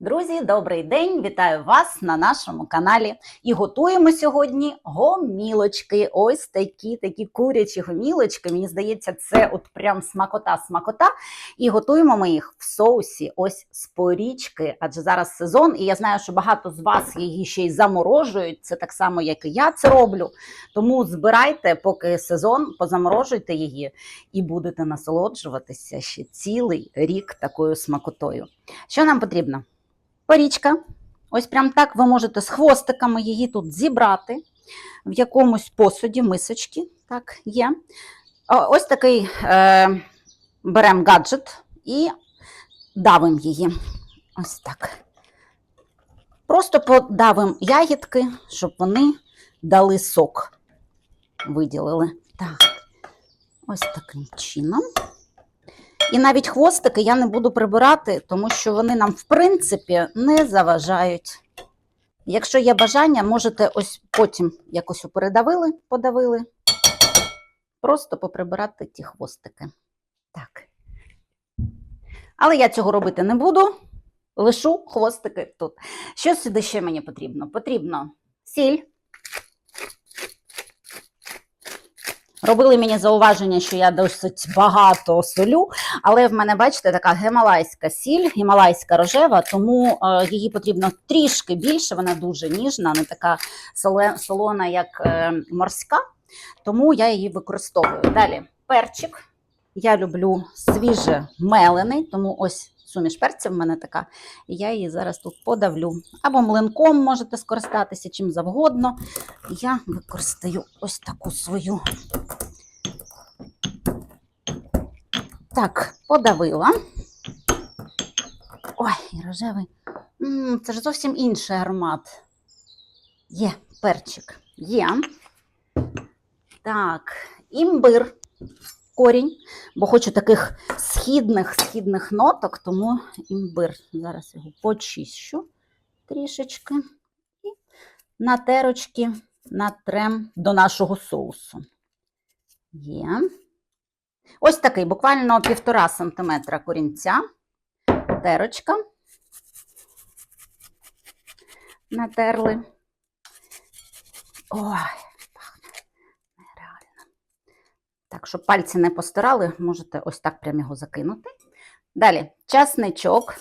Друзі, добрий день! Вітаю вас на нашому каналі. І готуємо сьогодні гомілочки. Ось такі такі курячі гомілочки. Мені здається, це от прям смакота-смакота. І готуємо ми їх в соусі ось з порічки, адже зараз сезон, і я знаю, що багато з вас її ще й заморожують. Це так само, як і я це роблю. Тому збирайте, поки сезон, позаморожуйте її і будете насолоджуватися ще цілий рік такою смакотою. Що нам потрібно? Порічка. Ось прям так ви можете з хвостиками її тут зібрати в якомусь посуді, мисочки. Так, є. Ось такий е, беремо гаджет і давимо її. Ось так. Просто подавимо ягідки, щоб вони дали сок. Виділили. Так. Ось таким чином. І навіть хвостики я не буду прибирати, тому що вони нам, в принципі, не заважають. Якщо є бажання, можете ось потім якось передавили, подавили, просто поприбирати ті хвостики. Так. Але я цього робити не буду. Лишу хвостики тут. Що сюди ще мені потрібно? Потрібно сіль. Робили мені зауваження, що я досить багато солю, але в мене, бачите, така гемалайська сіль, гімалайська рожева, тому е, її потрібно трішки більше, вона дуже ніжна, не така солона, як е, морська, тому я її використовую. Далі перчик. Я люблю свіже мелений, тому ось суміш перців в мене така. І я її зараз тут подавлю. Або млинком можете скористатися чим завгодно. Я використаю ось таку свою. Так, подавила. Ой, і рожевий. М, Це ж зовсім інший аромат. Є перчик. Є. Так, імбир, корінь, бо хочу таких східних східних ноток, тому імбир. Зараз його почищу трішечки. І на терочки натрем до нашого соусу. Є. Ось такий, буквально півтора сантиметра корінця. Терочка. Натерли. Ой, пахне нереально. Так, щоб пальці не постирали, можете ось так прямо його закинути. Далі часничок,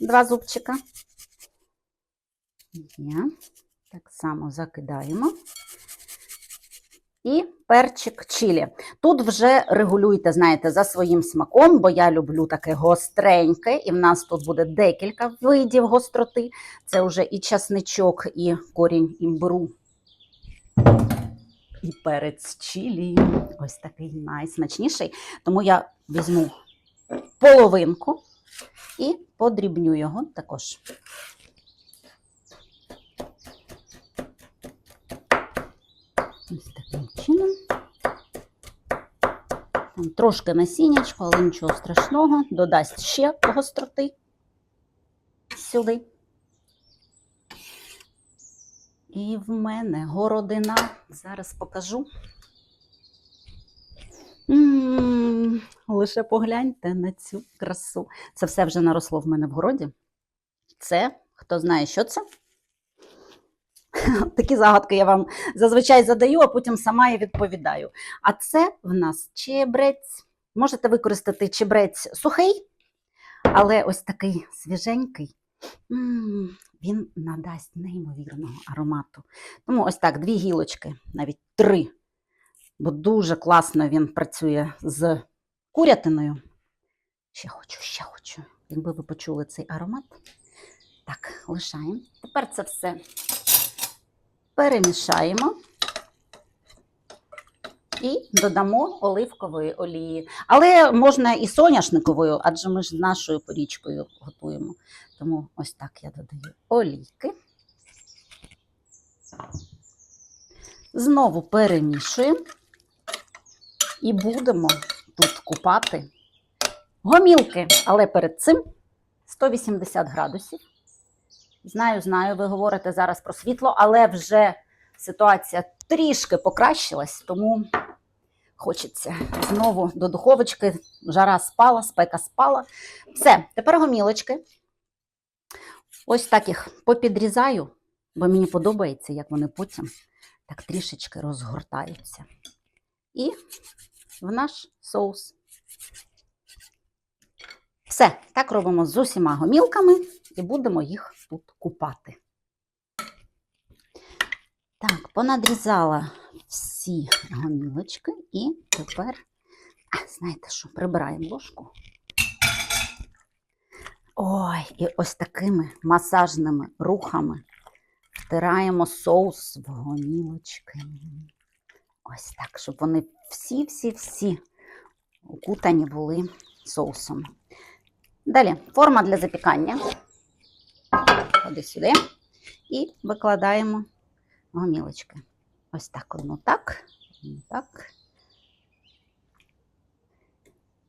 два зубчика. Є. Так само закидаємо. І перчик чилі. Тут вже регулюйте, знаєте, за своїм смаком, бо я люблю таке гостреньке, і в нас тут буде декілька видів гостроти. Це вже і часничок, і корінь імбиру. І перець чилі. Ось такий найсмачніший. Тому я візьму половинку і подрібню його також. Ось таким чином. Там трошки насіннячко, але нічого страшного. Додасть ще гостроти сюди. І в мене городина. Зараз покажу. Лише погляньте на цю красу. Це все вже наросло в мене в городі. Це, хто знає, що це? Такі загадки я вам зазвичай задаю, а потім сама і відповідаю. А це в нас чебрець. Можете використати чебрець сухий, але ось такий свіженький. Він надасть неймовірного аромату. Тому ось так, дві гілочки, навіть три. Бо дуже класно він працює з курятиною. Ще хочу, ще хочу. Якби ви почули цей аромат. Так, лишаємо. Тепер це все перемішаємо і додамо оливкової олії. Але можна і соняшниковою, адже ми ж з нашою порічкою готуємо. Тому ось так я додаю олійки. Знову перемішуємо і будемо тут купати гомілки. Але перед цим 180 градусів. Знаю, знаю, ви говорите зараз про світло, але вже ситуація трішки покращилась, тому хочеться знову до духовочки. Жара спала, спека спала. Все, тепер гомілочки. Ось так їх попідрізаю, бо мені подобається, як вони потім так трішечки розгортаються. І в наш соус. Все, так робимо з усіма гомілками і будемо їх тут купати. Так, понадрізала всі гомілочки і тепер, знаєте що, прибираємо ложку. Ой, і ось такими масажними рухами втираємо соус в гомілочки. Ось так, щоб вони всі-всі-всі укутані були соусом. Далі форма для запікання. Ходи сюди. І викладаємо гомілочки. Ось так, одну так, одну так.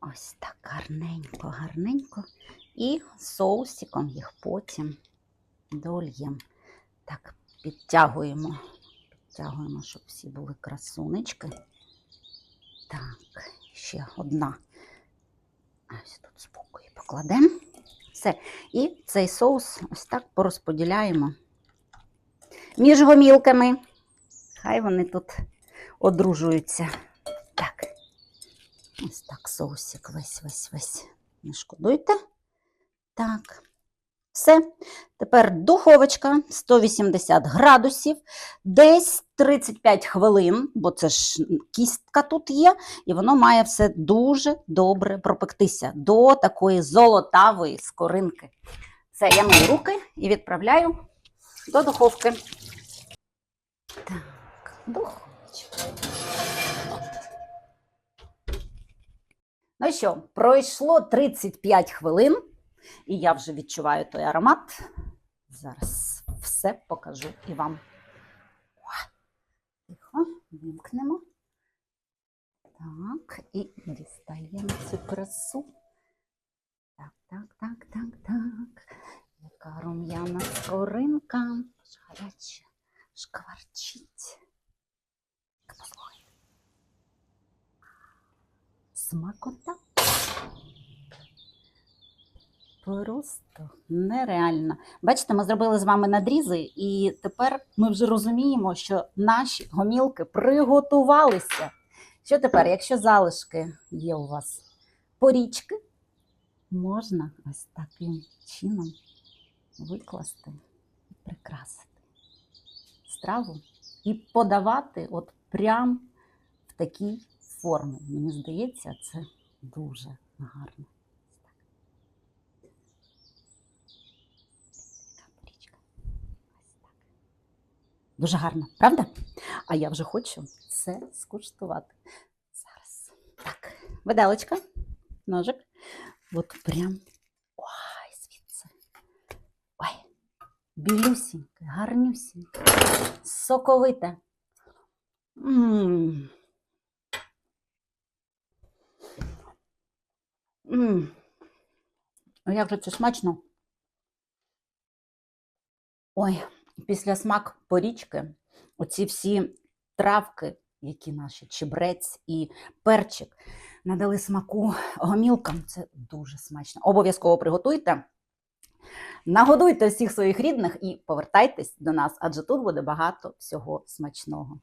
Ось так гарненько, гарненько. І соусиком їх потім дольємо. Так, підтягуємо. Підтягуємо, щоб всі були красунечки. Так, ще одна. Ось тут її покладемо. Все. І цей соус ось так порозподіляємо між гомілками. Хай вони тут одружуються. Так. Ось так соусик весь, весь, весь. Не шкодуйте. Так. Все. Тепер духовочка 180 градусів, десь 35 хвилин, бо це ж кістка тут є, і воно має все дуже добре пропектися до такої золотавої скоринки. Все, я мию руки і відправляю до духовки. Так, духовочка. Ну що, пройшло 35 хвилин, і я вже відчуваю той аромат. Зараз все покажу і вам. Тихо, вимкнемо. Так, і дістаємо цю красу. Так, так, так, так, так. Яка рум'яна скоринка. Аж гаряча, шкварчить. Смакота. Просто нереально. Бачите, ми зробили з вами надрізи, і тепер ми вже розуміємо, що наші гомілки приготувалися. Що тепер, якщо залишки є у вас порічки, можна ось таким чином викласти і прикрасити страву і подавати от прям в такій формі. Мені здається, це дуже гарно. Капричка. Ось так. Дуже гарно, правда? А я вже хочу це скуштувати. Зараз. Так, виделочка, ножик. От прям. Ой, звідси. Ой, білюсіньке, гарнюсіньке, соковите. М. М. Ну, Як же це смачно. Ой, після смак порічки, оці всі травки, які наші чебрець і перчик, надали смаку гомілкам. Це дуже смачно. Обов'язково приготуйте. Нагодуйте всіх своїх рідних і повертайтесь до нас, адже тут буде багато всього смачного.